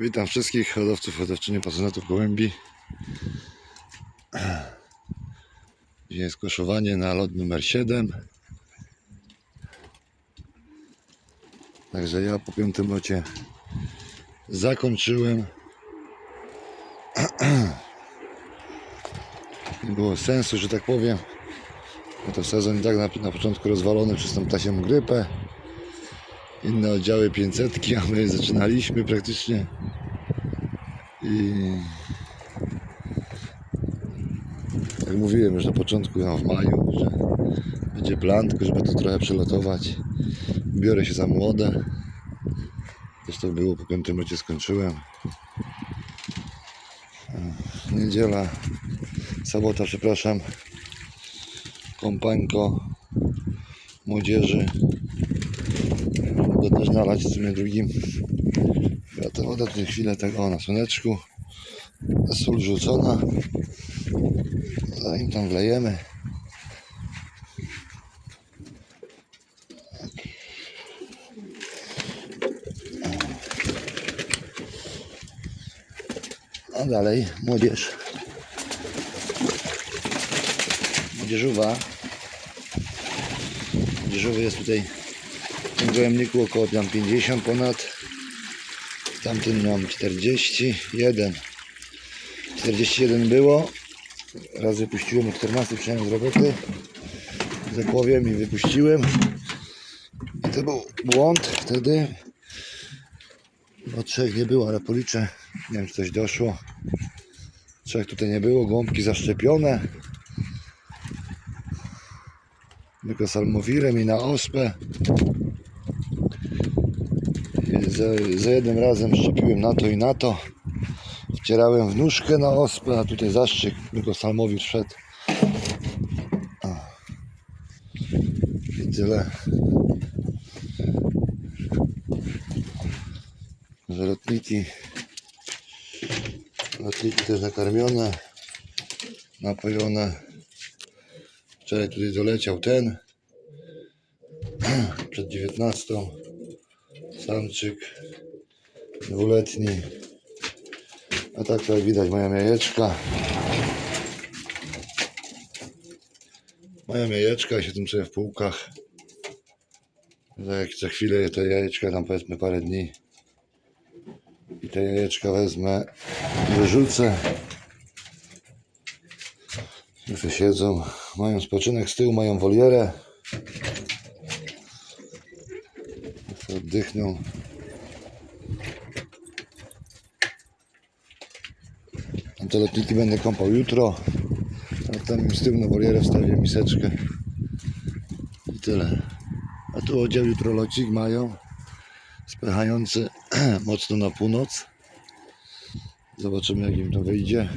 Witam wszystkich hodowców, hodowczyni, pasjonatów gołębi. Dzisiaj jest koszowanie na lot numer 7. Także ja po piątym locie zakończyłem. Nie było sensu, że tak powiem. Bo to sezon i tak na, na początku rozwalony przez tą tasią grypę. Inne oddziały 500, a my zaczynaliśmy praktycznie. I jak mówiłem już na początku, no w maju, że będzie plan, tylko żeby to trochę przelotować. Biorę się za młode. Zresztą było po piątym rocie skończyłem. Niedziela, sobota, przepraszam. Kompańko młodzieży. Mogę też nalać w sumie drugim. Ja ta woda tutaj chwilę tak o na słoneczku. Sól rzucona. Zanim tam wlejemy. A dalej młodzież. Młodzieżowa. Młodzieżowy jest tutaj tym gołębniku około tam 50 ponad. W tamtym mam 41. 41 było. Raz wypuściłem o 14 przyjechałem z roboty. Zakłowiem i wypuściłem. I to był błąd wtedy. Bo trzech nie było, ale policzę. Nie wiem czy coś doszło. Trzech tutaj nie było. Gąbki zaszczepione. Tylko salmowirem i na ospę. Za, jednym razem szczepiłem na to i na to. Wcierałem w nóżkę na ospę, a tutaj zaszczyk, tylko salmowir wszedł. I tyle. Że lotniki, lotniki też nakarmione, napojone. Wczoraj tutaj doleciał ten przed 19. Samczyk dwuletni. A tak tutaj widać moja jajeczka. Moja jajeczka siedzą sobie w półkach. Za, jak za chwilę te jajeczka tam powiedzmy parę dni. I te jajeczka wezmę wyrzucę. Już siedzą. Mają spoczynek z tyłu, mają wolierę. Niech sobie oddychną. A te lotniki będę kąpał jutro. A tam im z tyłu na wstawię miseczkę. I tyle. A tu oddział jutro locik mają. Spychający mocno na północ. Zobaczymy jak im to wyjdzie.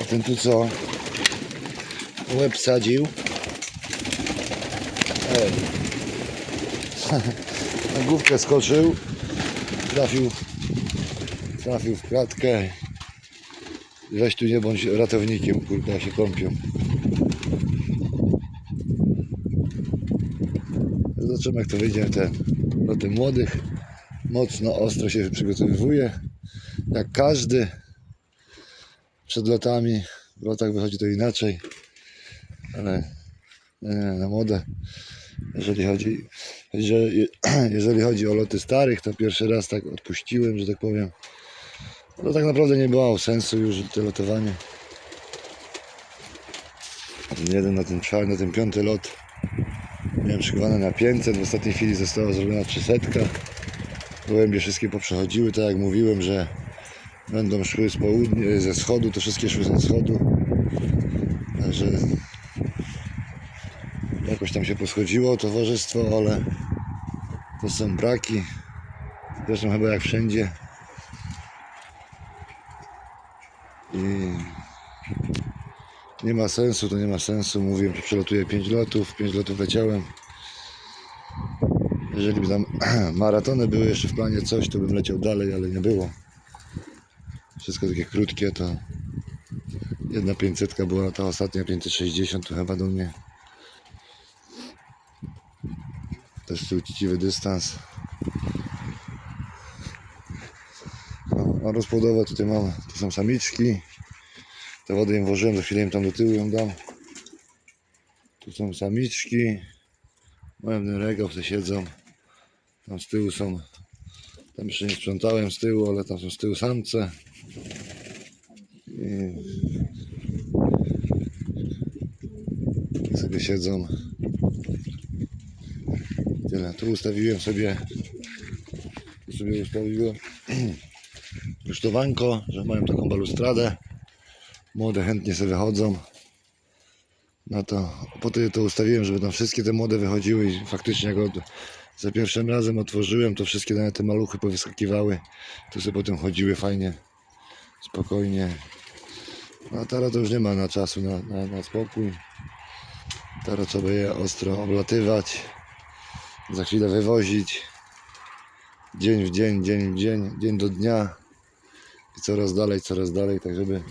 A ten tu co? Łeb sadził. Ej. Na główkę skoczył. Trafił. Trafił w kratkę. Weź tu nie bądź ratownikiem, kurde, jak się kąpią. Zobaczymy jak to wyjdzie ten do tych młodych. Mocno ostro się przygotowywuje. Jak każdy przed lotami. W lotach wychodzi to inaczej. Ale nie, na modę. Jeżeli chodzi, jeżeli, jeżeli chodzi o loty starych, to pierwszy raz tak odpuściłem, że tak powiem. No tak naprawdę nie było sensu już to lotowanie. Ten jeden na ten czwarty, na ten piąty lot miałem szykowane na 500, w ostatniej chwili została zrobiona 300. Gołębie wszystkie poprzechodziły, tak jak mówiłem, że będą szły z południa, ze wschodu, to wszystkie szły ze wschodu. Także jakoś tam się poschodziło towarzystwo, ale to są braki. Zresztą chyba jak wszędzie. I nie ma sensu, to nie ma sensu. Mówiłem, że przelotuję 5 lotów, 5 lotów leciałem. Jeżeli by tam maratony były jeszcze w planie coś, to bym leciał dalej, ale nie było. Wszystko takie krótkie, to jedna 500 była ta ostatnia 560 to chyba do mnie. Też uczciwy dystans. No, rozpłodowe tutaj mamy. To są samiczki. Te wody im włożyłem, za chwilę im tam do tyłu ją dam. Tu są samiczki. Mają ten regał, se siedzą. Tam z tyłu są. Tam jeszcze nie sprzątałem z tyłu, ale tam są z tyłu samce. I sobie siedzą. Tyle. Tu ustawiłem sobie. Sobie ustawiłem rusztowanko, że mają taką balustradę. Młode chętnie sobie wychodzą. No to po to to ustawiłem, żeby tam wszystkie te młode wychodziły i faktycznie jak od, za pierwszym razem otworzyłem, to wszystkie nawet te maluchy powyskakiwały. Tu sobie potem chodziły fajnie, spokojnie. No a teraz to już nie ma na czasu na, na, na spokój. Teraz trzeba je ostro oblatywać. Za chwilę wywozić. Dzień w dzień, dzień w dzień, dzień do dnia. I coraz dalej, coraz dalej, tak żeby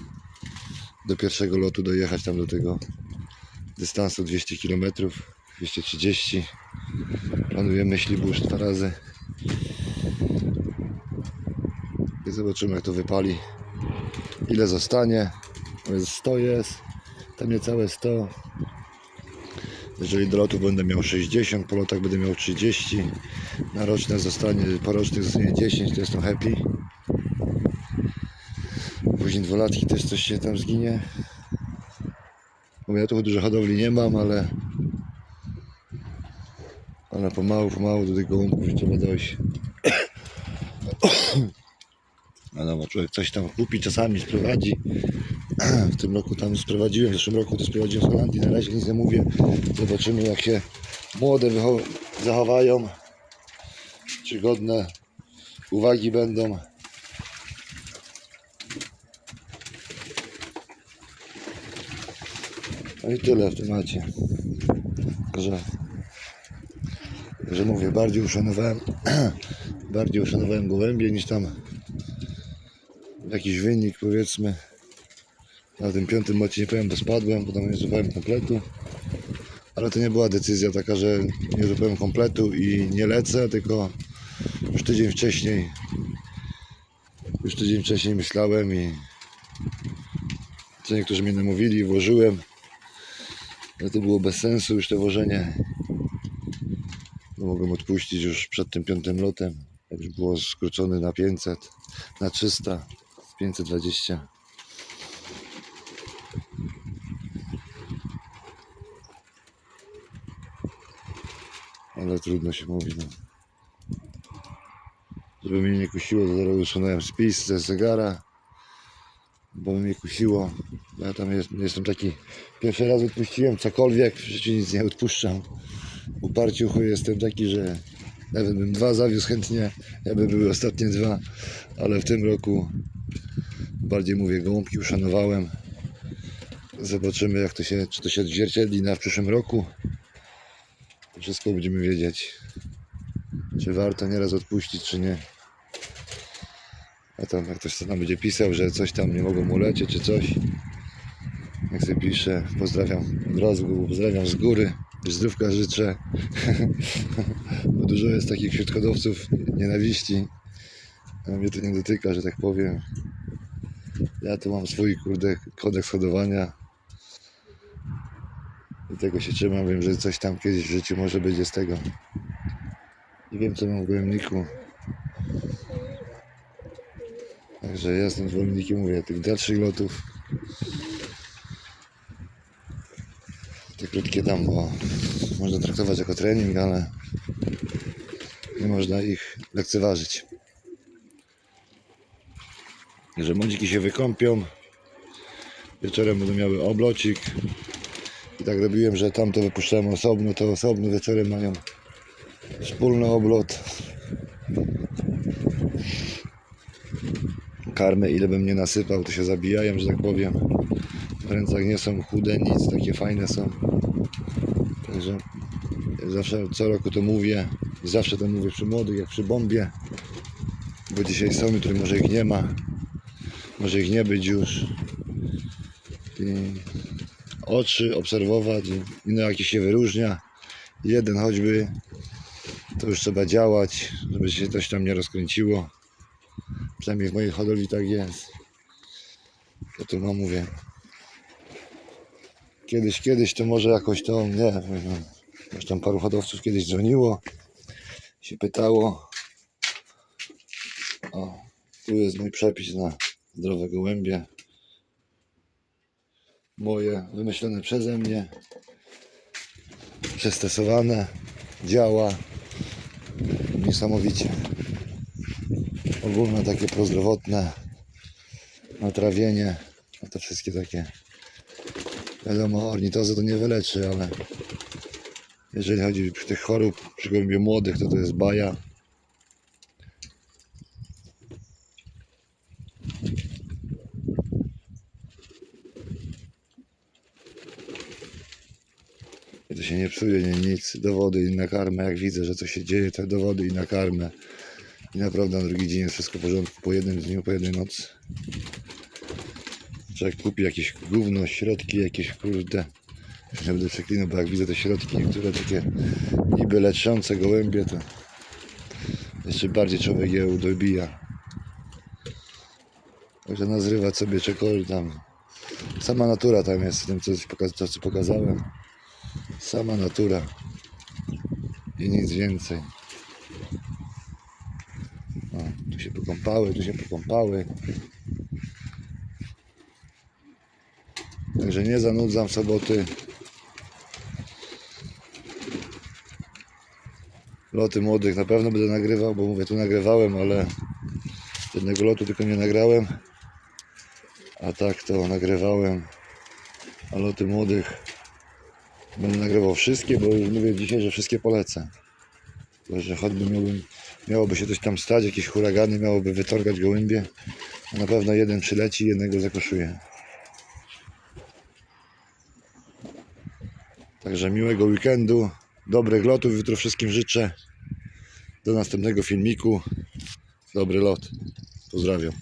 do pierwszego lotu dojechać tam do tego dystansu 200 km, 230. Planuję myśli burz dwa razy. I zobaczymy jak to wypali. Ile zostanie. To jest 100 jest. Tam niecałe 100. Jeżeli do lotu będę miał 60, po lotach będę miał 30. Na roczne zostanie, po rocznych zostanie 10, to jestem happy. Później dwulatki też coś się tam zginie. Bo ja tu dużo hodowli nie mam, ale ale pomału, pomału do tych gołąbków trzeba dojść. A no, człowiek coś tam kupi, czasami sprowadzi. W tym roku tam sprowadziłem, w zeszłym roku to sprowadziłem z Holandii, na razie nic nie mówię. Zobaczymy jak się młode zachowają. Czy godne uwagi będą. No i tyle w temacie. Że, że mówię, bardziej uszanowałem bardziej uszanowałem gołębie niż tam jakiś wynik powiedzmy. Na tym piątym mocie nie powiem, bo spadłem, bo tam nie złapałem kompletu. Ale to nie była decyzja taka, że nie złapałem kompletu i nie lecę, tylko już tydzień wcześniej już tydzień wcześniej myślałem i co niektórzy mnie namówili, włożyłem. Ale to było bez sensu już to włożenie. Bo mogłem odpuścić już przed tym piątym lotem. Jak już było skrócone na 500, na 300, z 520. Ale trudno się mówi. No. Żeby mnie nie kusiło, to zaraz usunąłem spis ze zegara. Bo mnie kusiło. Ja tam jest, jestem taki. Pierwszy raz odpuściłem cokolwiek, w życiu nic nie odpuszczam. Uparciu chuj jestem taki, że nawet bym dwa zawiózł chętnie, ja by były ostatnie dwa, ale w tym roku bardziej mówię, gołąbki uszanowałem. Zobaczymy jak to się, czy to się odzwierciedli na w przyszłym roku. Wszystko będziemy wiedzieć, czy warto nieraz odpuścić, czy nie. A tam jak ktoś tam będzie pisał, że coś tam nie mogą mu lecieć, czy coś. Jak sobie pisze, pozdrawiam od razu, pozdrawiam z góry, zdrówka życzę. Bo dużo jest takich wśród hodowców nienawiści. A mnie to nie dotyka, że tak powiem. Ja tu mam swój kurde kodeks hodowania. I tego się trzymam. Wiem, że coś tam kiedyś w życiu może będzie z tego. I wiem, co mam w gołębniku. Także ja jestem zwolennikiem, mówię, tych dalszych lotów. Te krótkie tam, bo można traktować jako trening, ale nie można ich lekceważyć. Że młodziki się wykąpią, wieczorem będą miały oblocik. I tak robiłem, że tamto wypuszczałem osobno, to osobno wieczorem mają wspólny oblot. Karmy ile bym nie nasypał, to się zabijają, że tak powiem. W rękach nie są chude, nic, takie fajne są. Także zawsze co roku to mówię, zawsze to mówię przy młodych, jak przy bombie. Bo dzisiaj są, jutro może ich nie ma. Może ich nie być już. Oczy obserwować, inny jakiś się wyróżnia. Jeden choćby to już trzeba działać, żeby się coś tam nie rozkręciło. Przynajmniej w mojej hodowli tak jest. Ja tu mam mówię. Kiedyś, kiedyś to może jakoś to, nie już tam paru hodowców kiedyś dzwoniło, się pytało. O, tu jest mój przepis na zdrowe gołębie. Moje, wymyślone przeze mnie, przestosowane, działa niesamowicie. Ogólne takie prozdrowotne natrawienie, a to wszystkie takie wiadomo, ornitozy to nie wyleczy, ale jeżeli chodzi przy tych chorób, przy gołębie młodych, to to jest baja. To się nie psuje, nie nic. Dowody i na karmę. Jak widzę, że coś się dzieje, to dowody i na karmę. I naprawdę na drugi dzień jest wszystko w porządku. Po jednym dniu, po jednej nocy. Człowiek kupi jakieś gówno, środki jakieś, kurde. Nie będę przeklinał, bo jak widzę te środki, niektóre takie niby leczące gołębie, to jeszcze bardziej człowiek je udobija. Także nazrywać sobie czekolad tam. Sama natura tam jest w tym, co, co pokazałem. Sama natura. I nic więcej. O, tu się pokąpały, tu się pokąpały. Także nie zanudzam soboty. Loty młodych na pewno będę nagrywał, bo mówię, tu nagrywałem, ale jednego lotu tylko nie nagrałem. A tak to nagrywałem. A loty młodych będę nagrywał wszystkie, bo już mówię dzisiaj, że wszystkie polecę. Tylko, że choćby miałbym, miałoby się coś tam stać, jakieś huragany, miałoby wytorgać gołębie, na pewno jeden przyleci jednego zakoszuje. Także miłego weekendu, dobrych lotów jutro wszystkim życzę. Do następnego filmiku. Dobry lot. Pozdrawiam.